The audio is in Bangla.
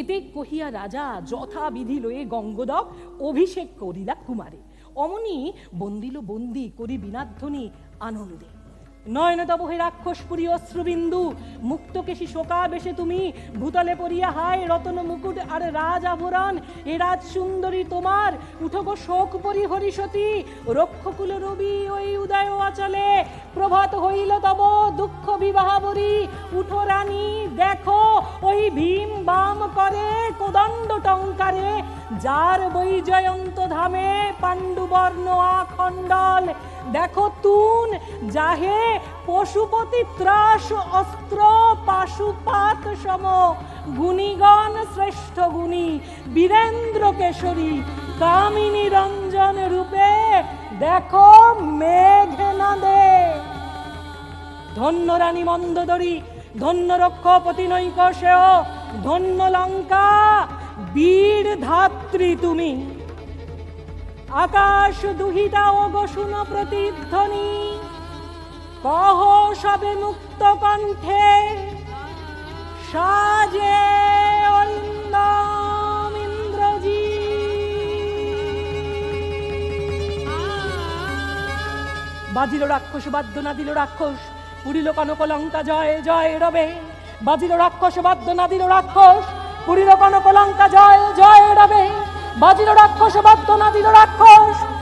এতে কহিয়া রাজা যথাবিধি লয়ে গঙ্গদক অভিষেক করিলা কুমারে। অমনি বন্দিল বন্দি করি বিনাধ্বনি আনন্দে। নয়নতব হে রাক্ষসপুরী অশ্রুবিন্দু মুক্তকেশী শোকাবেশে তুমি, ভূতলে পড়িয়া হায় রতন মুকুট আর রাজ আভরণ এ রাজ সুন্দরী তোমার উঠো গো শোক পরি হরিসতী রক্ষকুল রবি ওই উদয় অচলে, প্রভাত হইল তব দুঃখ বিবাহাবরী উঠো রানী, দেখো ওই ভীম বাম করে, কোদণ্ড টঙ্কারে, যার বৈজয়ন্ত ধামে পাণ্ডুবর্ণ আখণ্ডল। দেখো তুন, যাহে পশুপতি ত্রাস, অস্ত্র পাশুপাত সম। গুণীগণ শ্রেষ্ঠ গুণী, বীরেন্দ্র কেশরী, কামিনী রঞ্জন রূপে দেখো মেঘনাদে। ধন্য রানী মন্দদরি ধন্য রক্ষপতি নৈকশেয় ধন্য লঙ্কা বীর ধাত্রী তুমি। আকাশ দুহিতা ও শুন প্রতিধ্বনি কহ সবে মুক্ত কণ্ঠে সাজে অরিন্দম ইন্দ্রজি। বাজিল রাক্ষস বাদ্য না দিল রাক্ষস পুরিল কনক লঙ্কা জয় জয় রবে। বাজিল রাক্ষস, বাদ্য না দিল রাক্ষস। পুরিল কনক লঙ্কা জয় জয় রবে। বাজিল রাক্ষস, বাদ্য না দিল রাক্ষস।